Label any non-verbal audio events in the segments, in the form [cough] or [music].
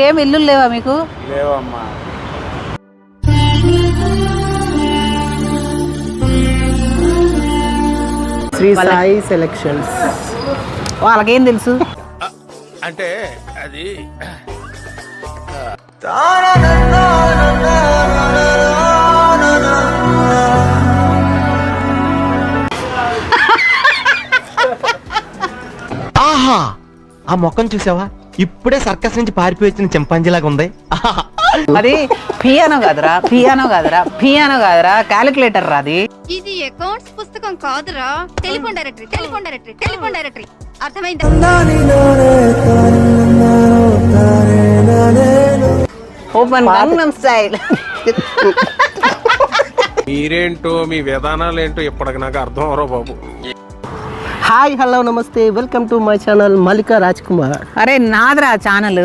ఏం ఇల్లు లేవా మీకు? లేవమ్మా. శ్రీ సాయి సెలక్షన్స్. వాళ్ళకేం తెలుసు? అంటే అది ఆహా! ఆ మొక్కను చూసావా? ఇప్పుడే సర్కస్ నుంచి పారిపోయి వచ్చిన చింపాంజీలాగా ఉంది. ఆహా. అది పియానో కాదురా పియానో కాదురా పియానో కాదురా క్యాలిక్యులేటర్ రాది ఇది అకౌంట్స్ పుస్తకం కాదురా. Telephone directory telephone directory telephone directory అర్థమైందా? ఓపెన్ గంగనం స్టైల్ మీరేంటో మీ విధానాలు ఏంటో ఇప్పటికి నాకు అర్థం అవరో బాబు. Hi hello namaste. Welcome to my channel Mallika Raj Kumar అరే నాదిరా ఛానల్.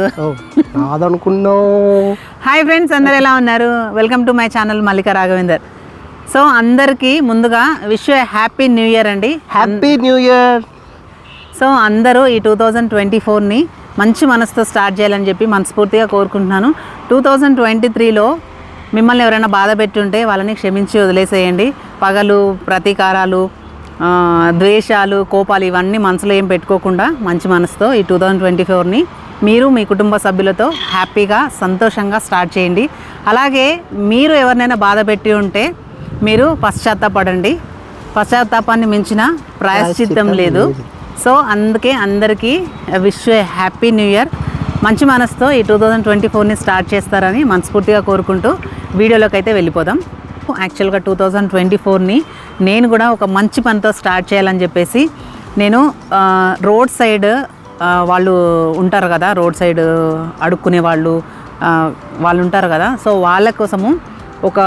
నాదనుకున్నావు. హాయ్ ఫ్రెండ్స్ అందరు ఎలా ఉన్నారు? Welcome to my channel Mallika Raghavender. So అందరికీ ముందుగా విష్ హ్యాపీ న్యూ ఇయర్ అండి. Happy new year. సో అందరూ ఈ టూ థౌజండ్ ట్వంటీ ఫోర్ని మంచి మనసుతో స్టార్ట్ చేయాలని చెప్పి మనస్ఫూర్తిగా కోరుకుంటున్నాను. టూ థౌజండ్ ట్వంటీ త్రీలో మిమ్మల్ని ఎవరైనా బాధ పెట్టుంటే వాళ్ళని క్షమించి వదిలేసేయండి. పగలు ప్రతీకారాలు ద్వేషాలు కోపాలు ఇవన్నీ మనసులో ఏం పెట్టుకోకుండా మంచి మనసుతో ఈ టూ థౌజండ్ ట్వంటీ ఫోర్ని మీరు మీ కుటుంబ సభ్యులతో హ్యాపీగా సంతోషంగా స్టార్ట్ చేయండి. అలాగే మీరు ఎవరినైనా బాధ పెట్టి ఉంటే మీరు పశ్చాత్తాపడండి. పశ్చాత్తాపాన్ని మించిన ప్రాయశ్చిత్తం లేదు. సో అందుకే అందరికీ విష్ హ్యాపీ న్యూ ఇయర్. మంచి మనసుతో ఈ టూ థౌజండ్ ట్వంటీ ఫోర్ని స్టార్ట్ చేస్తారని మనస్ఫూర్తిగా కోరుకుంటూ వీడియోలోకి అయితే వెళ్ళిపోదాం. యాక్చువల్గా టూ థౌజండ్ ట్వంటీ ఫోర్ని నేను కూడా ఒక మంచి పనితో స్టార్ట్ చేయాలని చెప్పేసి నేను రోడ్ సైడ్ వాళ్ళు ఉంటారు కదా రోడ్ సైడ్ అడుక్కునే వాళ్ళు వాళ్ళు ఉంటారు కదా. సో వాళ్ళ కోసము ఒక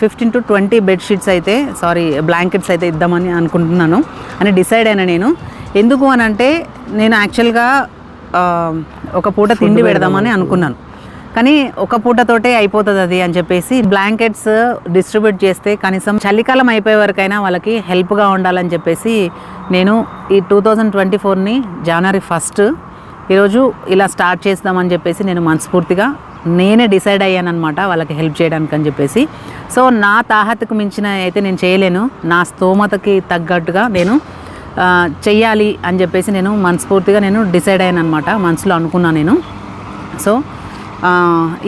ఫిఫ్టీన్ టు ట్వంటీ బెడ్షీట్స్ అయితే సారీ బ్లాంకెట్స్ అయితే ఇద్దామని అనుకుంటున్నాను. అని డిసైడ్ అయినా నేను. ఎందుకు అని అంటే నేను యాక్చువల్గా ఒక పూట తిండి పెడదామని అనుకున్నాను. కానీ ఒక పూటతోటే అయిపోతుంది అది అని చెప్పేసి బ్లాంకెట్స్ డిస్ట్రిబ్యూట్ చేస్తే కనీసం చలికాలం అయిపోయే వరకైనా వాళ్ళకి హెల్ప్గా ఉండాలని చెప్పేసి నేను ఈ టూ థౌజండ్ ట్వంటీ ఫోర్ని జనవరి ఫస్ట్ ఈరోజు ఇలా స్టార్ట్ చేద్దామని చెప్పేసి నేను మనస్ఫూర్తిగా నేనే డిసైడ్ అయ్యానమాట వాళ్ళకి హెల్ప్ చేయడానికి అని చెప్పేసి. సో నా తాహతకు మించిన అయితే నేను చేయలేను. నా స్తోమతకి తగ్గట్టుగా నేను చెయ్యాలి అని చెప్పేసి నేను మనస్ఫూర్తిగా నేను డిసైడ్ అయ్యాను అనమాట మనసులో అనుకున్నాను నేను. సో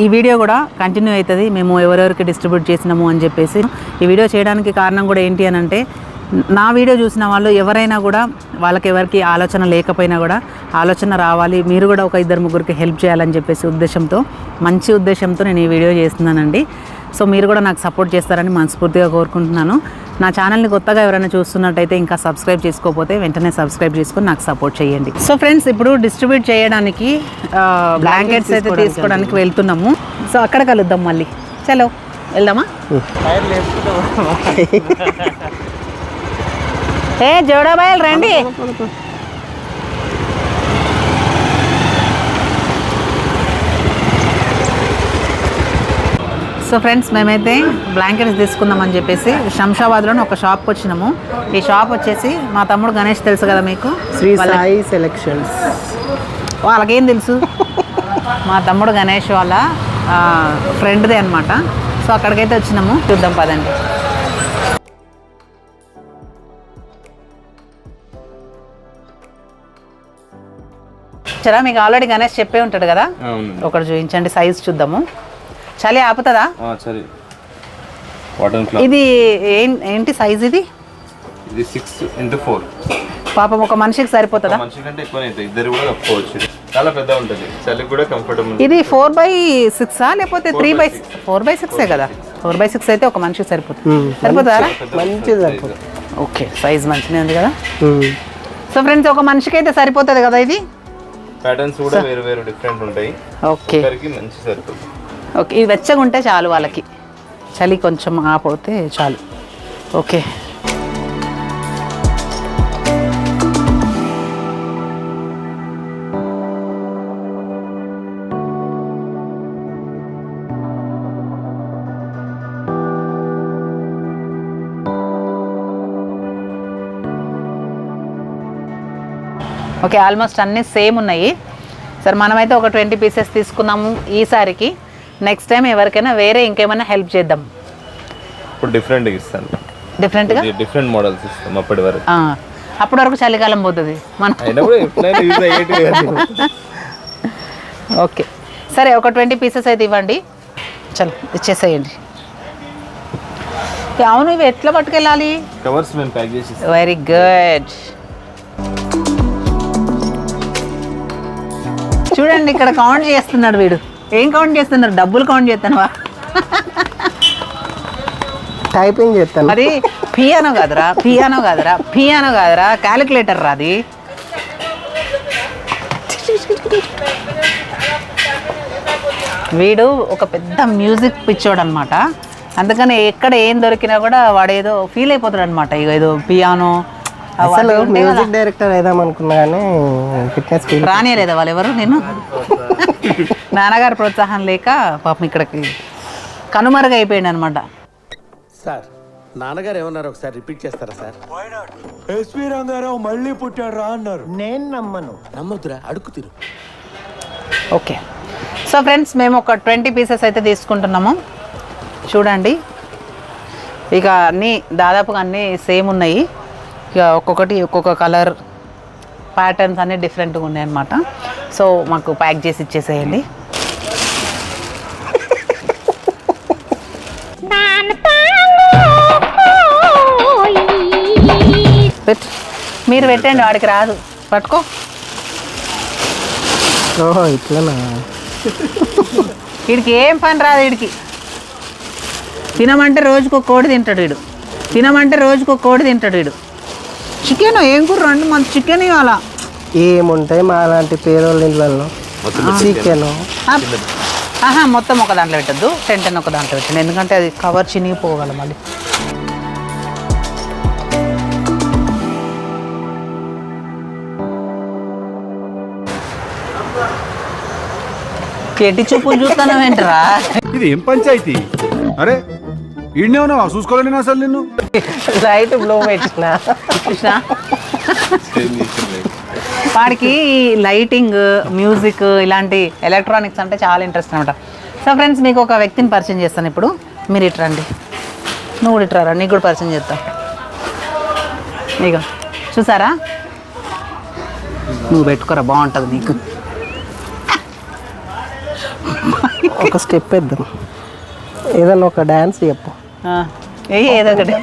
ఈ వీడియో కూడా కంటిన్యూ అవుతుంది. మేము ఎవరెవరికి డిస్ట్రిబ్యూట్ చేసినాము అని చెప్పేసి. ఈ వీడియో చేయడానికి కారణం కూడా ఏంటి అని అంటే నా వీడియో చూసిన వాళ్ళు ఎవరైనా కూడా వాళ్ళకి ఎవరికి ఆలోచన లేకపోయినా కూడా ఆలోచన రావాలి. మీరు కూడా ఒక ఇద్దరు ముగ్గురికి హెల్ప్ చేయాలని చెప్పేసి ఉద్దేశంతో మంచి ఉద్దేశంతో నేను ఈ వీడియో చేస్తున్నానండి. సో మీరు కూడా నాకు సపోర్ట్ చేస్తారని మనస్ఫూర్తిగా కోరుకుంటున్నాను. నా ఛానల్ని కొత్తగా ఎవరైనా చూస్తున్నట్టయితే ఇంకా సబ్స్క్రైబ్ చేసుకోకపోతే వెంటనే సబ్స్క్రైబ్ చేసుకొని నాకు సపోర్ట్ చేయండి. సో ఫ్రెండ్స్ ఇప్పుడు డిస్ట్రిబ్యూట్ చేయడానికి బ్లాంకెట్స్ అయితే తీసుకోవడానికి వెళ్తున్నాము. సో అక్కడ కలుద్దాం మళ్ళీ. చలో వెళ్దామా? ఏ జోడాబాయలు రండి. సో ఫ్రెండ్స్ మేమైతే బ్లాంకెట్స్ తీసుకుందామని చెప్పేసి శంషాబాద్లోని ఒక షాప్కి వచ్చినాము. ఈ షాప్ వచ్చేసి మా తమ్ముడు గణేష్ తెలుసు కదా మీకు? శ్రీ సాయి సెలక్షన్స్ వాళ్ళకేం తెలుసు? మా తమ్ముడు గణేష్ వాళ్ళ ఆ, ఫ్రెండ్దే అనమాట సో అక్కడికైతే వచ్చినాము. చూద్దాం పదండి. మీకు ఆల్రెడీ గణేష్ చెప్పే ఉంటాడు కదా? ఒకటి చూపించండి సైజ్ చూద్దాము. చలి ఆపుతుందా? ఇది ఏం- ఏంటి సైజ్ ఇది? ఇది సిక్స్ ఇంటూ ఫోర్ పాపం ఒక మనిషికి సరిపోతుందా? మనిషి కంటే ఎక్కువనే అవుతాయి ఇద్దరు కూడా కప్పుకోవచ్చు. చాలా పెద్ద ఉంటుంది. చలికి కూడా కంఫర్టబుల్ ఇది ఫోర్ బై సిక్సా లేకపోతే త్రీ బై ఫోర్ బై సిక్సే కదా? ఫోర్ బై సిక్స్ అయితే ఒక మనిషికి సరిపోతుంది. సరిపోతుందా? మంచిది సరిపోతుంది. ఓకే సైజ్ మంచిగా ఉంది కదా. సో ఫ్రెండ్స్ ఒక మనిషికి అయితే సరిపోతుంది కదా ఇది? ప్యాటర్న్స్ కూడా వేరు వేరు డిఫరెంట్ ఉంటాయి. ఓకే ఒకరికి మంచి సరిపోతుంది. ఓకే ఇది వెచ్చగా ఉంటే చాలు వాళ్ళకి. చలి కొంచెం ఆపోతే చాలు. ఓకే. ఓకే ఆల్మోస్ట్ అన్నీ సేమ్ ఉన్నాయి. సరే మనమైతే ఒక ట్వంటీ పీసెస్ తీసుకున్నాము ఈసారికి నెక్స్ట్ టైం ఎవరికైనా వేరే ఇంకేమైనా హెల్ప్ చేద్దాం. ఇప్పుడు డిఫరెంట్ ఇస్తాను. డిఫరెంట్గా డిఫరెంట్ మోడల్స్ ఇస్తాం అప్పటి వరకు. అప్పటి వరకు చలికాలం పోతుంది. మనం. ఓకే [laughs] సరే ఒక ట్వంటీ పీసెస్ అయితే ఇవ్వండి. చలో ఇచ్చేసేయండి. అవును ఇవి ఎట్లా పట్టుకెళ్ళాలి? కవర్స్ మేము ప్యాక్ చేసి. వెరీ గుడ్ చూడండి ఇక్కడ కౌంట్ చేస్తున్నాడు వీడు. ఏం కౌంట్ చేస్తున్నారు? డబ్బులు కౌంట్ చేస్తానువా టైపింగ్ చేస్తాను. అది పియానో కాదురా పియానో కాదురా పియానో కాదురా క్యాలిక్యులేటర్ రాది వీడు ఒక పెద్ద మ్యూజిక్ పిచ్చోడు అనమాట అందుకని ఎక్కడ ఏం దొరికినా కూడా వాడు ఏదో ఫీల్ అయిపోతాడు అనమాట ఇక ఏదో పియానో అసలు మ్యూజిక్ డైరెక్టర్ అయిదాం అనుకున్నా కానీ ఫిట్నెస్ రానియలేదా వాళ్ళు ఎవరు? నేను నాన్నగారు ప్రోత్సాహం లేక పాపం ఇక్కడికి కనుమరుగు అయిపోయాడు అనమాట సార్ నాన్నగారు ఏమన్నారు? ఒకసారి రిపీట్ చేస్తారా సార్? ఎస్వి రంగారావు మళ్ళీ పుట్టాడు రా అన్నారు. నేను నమ్మను. నమ్మొద్దురా అడుగు తిరు. ఓకే. సో ఫ్రెండ్స్ మేము ఒక ట్వంటీ పీసెస్ అయితే తీసుకుంటున్నాము. చూడండి. ఇక అన్నీ దాదాపుగా అన్నీ సేమ్ ఉన్నాయి. ఇక ఒక్కొక్కటి ఒక్కొక్క కలర్ ప్యాటర్న్స్ అన్నీ డిఫరెంట్గా ఉన్నాయి అన్నమాట సో మాకు ప్యాక్ చేసి ఇచ్చేసేయండి. పెట్ మీరు పెట్టండి వాడికి రాదు. పట్టుకో. ఓహో ఇట్లనా? వీడికి ఏం పని రాదు వీడికి. తినమంటే రోజుకు కోడి తింటాడు వీడు. తినమంటే రోజుకు ఒక కోడి తింటాడు వీడు. చికెన్ ఏం కూర రెండు మంది చికెన్ ఇవాళ ఏముంటాయి మా అలాంటి పేదోళ్ళ ఇళ్ళల్లో? చికెన్. ఆహా మొత్తం ఒక దాంట్లో పెట్టద్దు. టెన్ టెన్ ఒక దాంట్లో పెట్టండి. ఎందుకంటే అది కవర్ చినిగిపోగల మళ్ళీ. ఎట్టి చూపులు చూస్తాను ఏంటరా ఇది ఏం పంచాయతీ? అరే ఈడనే ఉన్నావా నేను అసలు నిన్ను. లైట్ బ్లో పెట్టిన. కృష్ణ. వాడికి లైటింగ్ మ్యూజిక్ ఇలాంటి ఎలక్ట్రానిక్స్ అంటే చాలా ఇంట్రెస్ట్ అనమాట సో ఫ్రెండ్స్ మీకు ఒక వ్యక్తిని పరిచయం చేస్తాను ఇప్పుడు. మీరు ఇటు రండి. నువ్వు కూడా ఇటు రా నీకు కూడా పరిచయం చేస్తా. ఇక చూసారా? నువ్వు పెట్టుకోరా బాగుంటుంది నీకు. ఒక స్టెప్ వేద్దాం ఏదన్నా ఒక డాన్స్ చెప్పు. ఏదో ఒకటి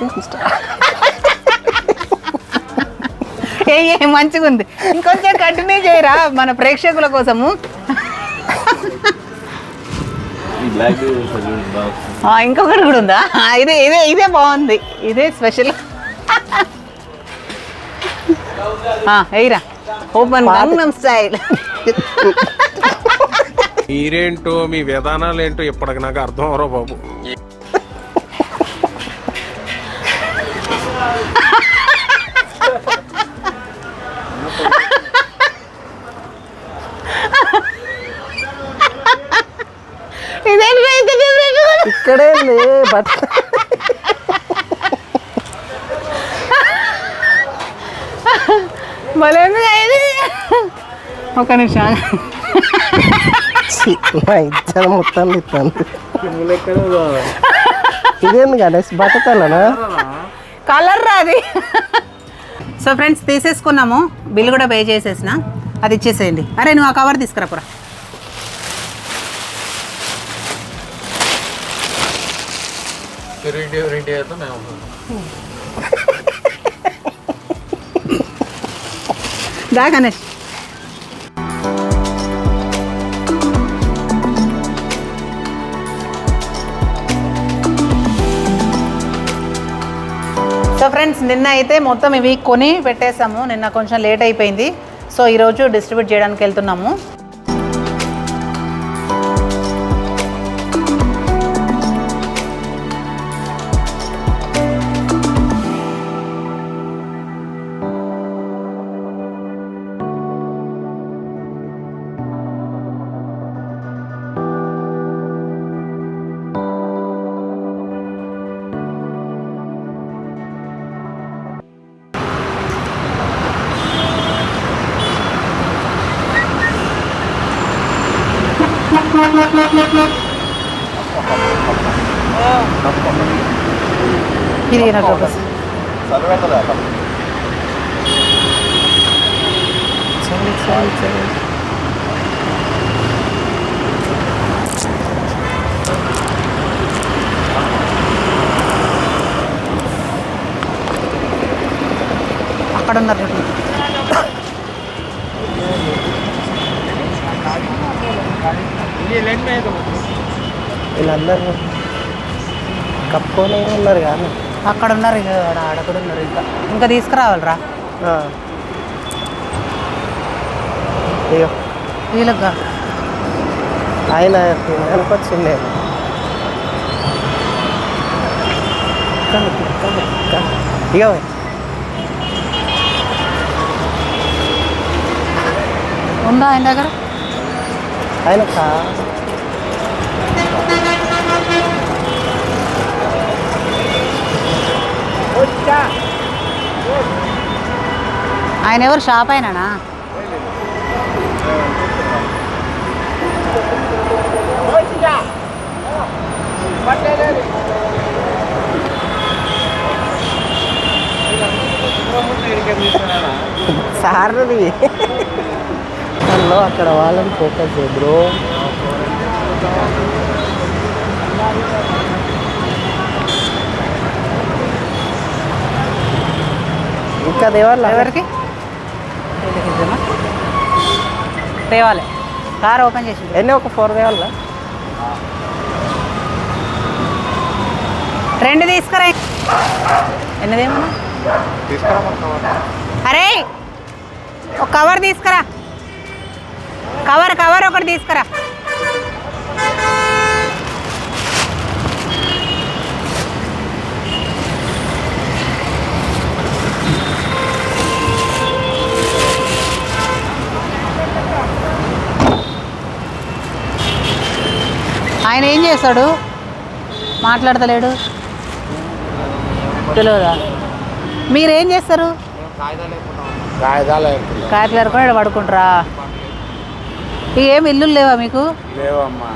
ఏ మంచిగా ఉంది ఇంకొంచెం కంటిన్యూ చేయరా మన ప్రేక్షకుల కోసము ఇంకొకటి కూడా ఉందా ఇదే ఇదే ఇదే బాగుంది ఇదే స్పెషల్ ఎయిరా ఓపెన్ గంగనం స్టైల్ మీరేంటో మీ విధానాలు ఏంటో ఇప్పటికి నాకు అర్థం అవరో బాబు ఇక్కడే లే బట్. ఒక నిమిషం. మా ఇద్దరు మొత్తం ఇస్తాను ఇదేంది గణేష్ బట్టతలనా కలర్ రాది సో ఫ్రెండ్స్ తీసేసుకున్నాము. బిల్ కూడా పే చేసేసిన. అది ఇచ్చేసేయండి. అరే నువ్వు ఆ కవర్ తీసుకురాపురా దా గణేష్. సో ఫ్రెండ్స్ నిన్న అయితే మొత్తం ఇవి కొని పెట్టేసాము. నిన్న కొంచెం లేట్ అయిపోయింది. సో ఈరోజు డిస్ట్రిబ్యూట్ చేయడానికి వెళ్తున్నాము. ఇది నాకు ఒక- చలి, చలి, చలి. అక్కడ ఉన్నారు చూడు. వీళ్ళందరూ కప్పుకొని ఉన్నారు కానీ. అక్కడ ఉన్నారు ఇక ఆడ కూడా ఉన్నారు ఇంకా. ఇంకా తీసుకురావాలిరా. అయ్యో. వీళ్ళకి. ఆయన తినడానికి వచ్చిండే. ఇక ఉందా ఆయన దగ్గర? ఆయన కా ఆయన ఎవరు? షాప్ అయినానా సార్ది. దానిలో అక్కడ వాళ్ళని ఫోకస్ చేయ బ్రో. ఇంకా దేవాల ఎవరికి? తేవాలి కార్ ఓపెన్ చేసి ఎన్ని ఒక ఫోర్ దేవాల రెండు తీసుకురా. ఎన్నదేమన్నా? అరే! ఒక కవర్ తీసుకురా. కవర్ కవర్ ఒకటి తీసుకురా. ఆయన ఏం చేస్తాడు? మాట్లాడతలేడు. తెలియదా? మీరేం చేస్తారు? ఎరుకొని ఈడ పడుకుంటారా? ఏం ఇల్లు లేవా మీకు? లేవమ్మా.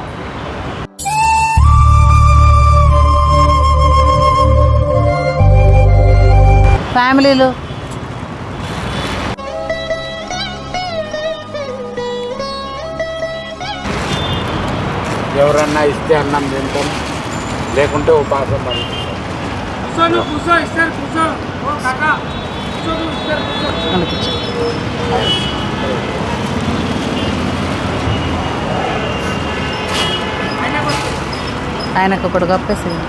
ఫ్యామిలీలు? ఎవరన్నా ఇస్తే అన్నం తింటాం. లేకుంటే ఉపాసం పని ఆయనకు ఒకడు కప్పేసింది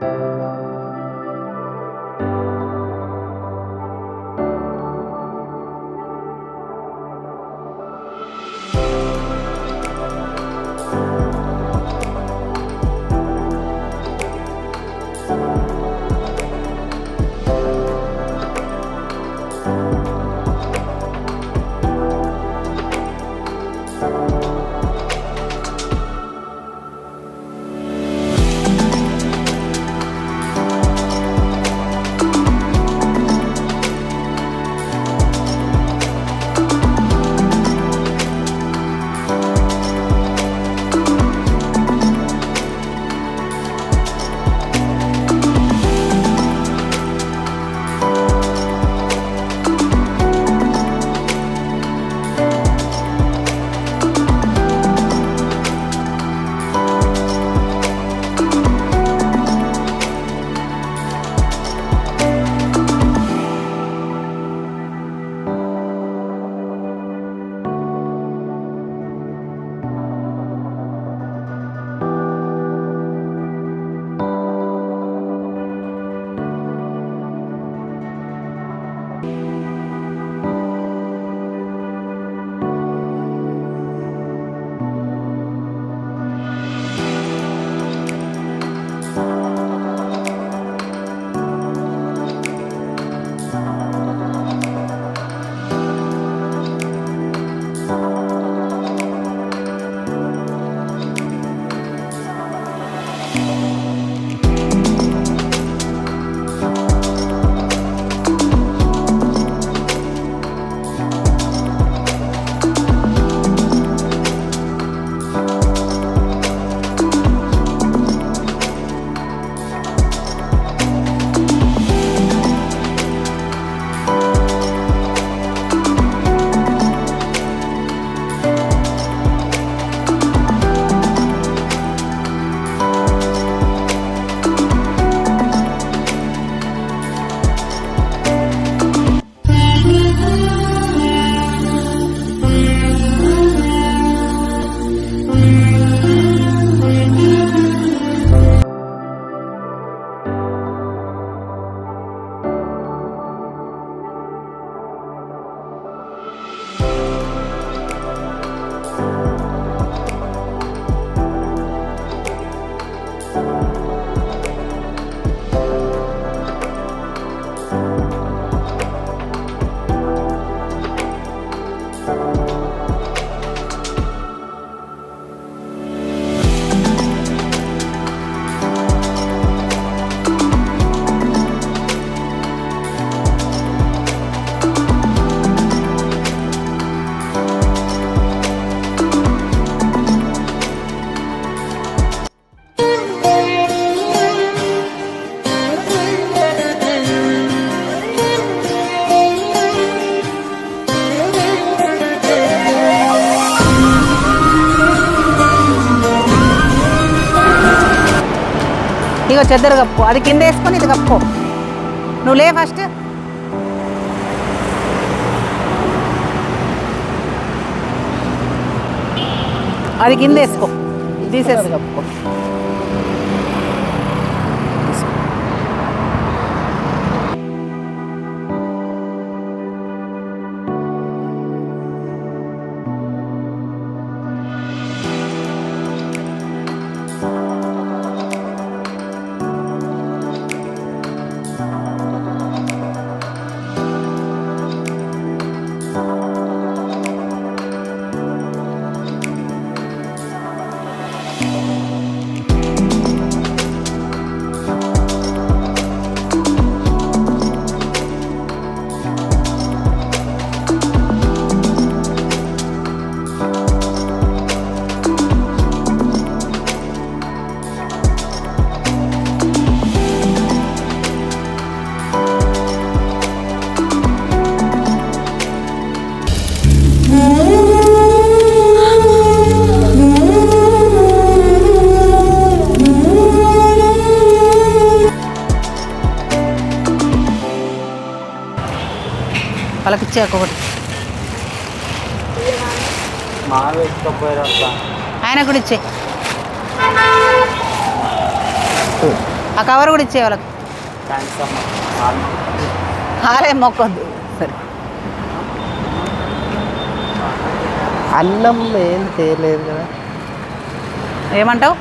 thank చెద్దరు కప్పుకో అది కింద వేసుకొని ఇది కప్పుకో నువ్వు లే ఫస్ట్. అది కింద వేసుకో. తీసేసి కప్పుకో వాళ్ళకి ఇచ్చే ఒక్కొక్కటి ఆయన కూడా ఇచ్చే. ఆ కవర్ కూడా ఇచ్చే వాళ్ళకి. హారే మొక్కొద్దు. సరే. అన్నం ఏం తేలేదు కదా. ఏమంటావు?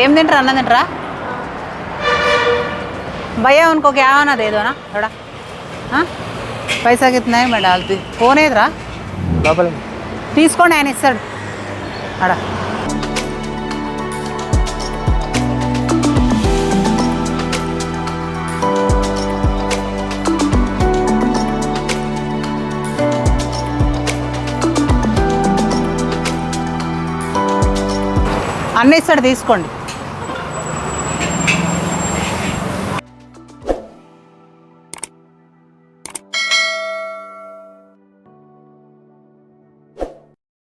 ఏం తింటారా అన్నం తింటారా भैया उनको क्या आना दे दो ना थोड़ा हाँ पैसा कितना है मैं डालती ఫోన్ ఏదిరా లోపల తీసుకోండి ఆయన ఇస్తాడు అడ అన్నీ ఇస్తాడు తీసుకోండి.